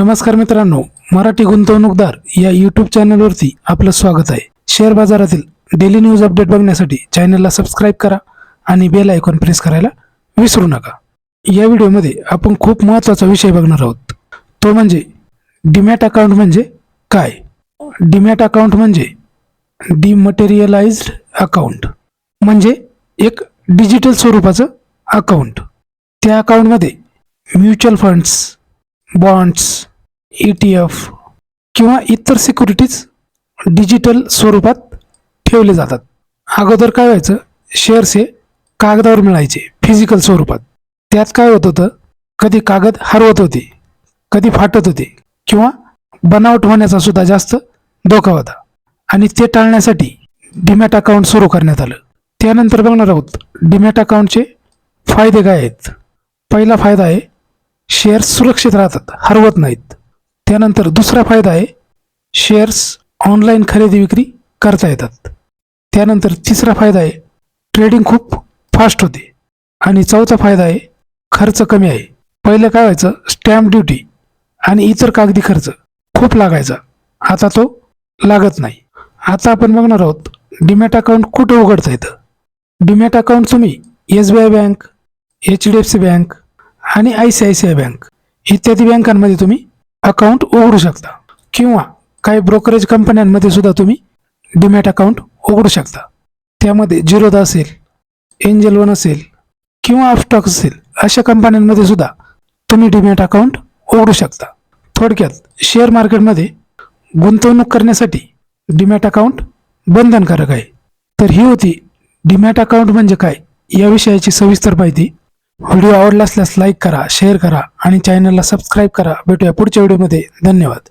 नमस्कार मित्रांनो मराठी गुंतवणूकदार या यूट्यूब चॅनलवरती आपलं स्वागत आहे. शेअर बाजारातील डेली न्यूज अपडेट बघण्यासाठी चॅनलला सबस्क्राईब करा आणि बेल आयकॉन प्रेस करायला विसरू नका. या व्हिडिओमध्ये आपण खूप महत्त्वाचा विषय बघणार आहोत. तो म्हणजे डीमॅट अकाउंट म्हणजे काय? डीमॅट अकाउंट म्हणजे डिमटेरियलाइज्ड अकाउंट म्हणजे एक डिजिटल स्वरूपाचं अकाउंट त्या अकाउंटमध्ये mutual funds bonds E T F किंवा इतर सिक्युरिटीज डिजिटल स्वरूपात ठेवले जातात. अगोदर काय व्हायचं? शेअर्स हे कागदावर मिळायचे फिजिकल स्वरूपात. त्यात काय होत होतं? कधी कागद हरवत होते कधी फाटत होते किंवा बनावट होण्याचा सुद्धा जास्त धोका होता. आणि ते टाळण्यासाठी डीमॅट अकाउंट सुरू करण्यात आलं. त्यानंतर बघणार आहोत डीमॅट अकाउंटचे फायदे काय आहेत? पहिला फायदा आहे शेअर्स सुरक्षित राहतात हरवत नाहीत. त्यानंतर दुसरा फायदा आहे शेअर्स ऑनलाईन खरेदी विक्री करता येतात. त्यानंतर तिसरा फायदा आहे ट्रेडिंग खूप फास्ट होते. आणि चौथा फायदा आहे खर्च कमी आहे. पहिलं काय व्हायचं स्टॅम्प ड्युटी आणि इतर कागदी खर्च खूप लागायचा. आता तो लागत नाही. आता आपण बघणार आहोत डीमॅट अकाउंट कुठं उघडता येतं? डीमॅट अकाउंट तुम्ही S B I bank H D F C bank आणि I C I C I bank इत्यादी बँकांमध्ये तुम्ही अकाउंट उघडू शकता. किंवा काही ब्रोकरेज कंपन्यांमध्ये सुद्धा तुम्ही डीमॅट अकाउंट उघडू शकता. त्यामध्ये जिरोदा असेल एंजल वन असेल किंवा अपस्टॉक असेल अशा कंपन्यांमध्ये सुद्धा तुम्ही डीमॅट अकाउंट उघडू शकता. थोडक्यात शेअर मार्केटमध्ये गुंतवणूक करण्यासाठी डीमॅट अकाउंट बंधनकारक आहे. तर ही होती डीमॅट अकाउंट म्हणजे काय या विषयाची सविस्तर माहिती. व्हिडिओ आवडला असल्यास लाईक करा शेअर करा आणि चॅनलला सबस्क्राईब करा. भेटूया पुढच्या व्हिडिओमध्ये. धन्यवाद.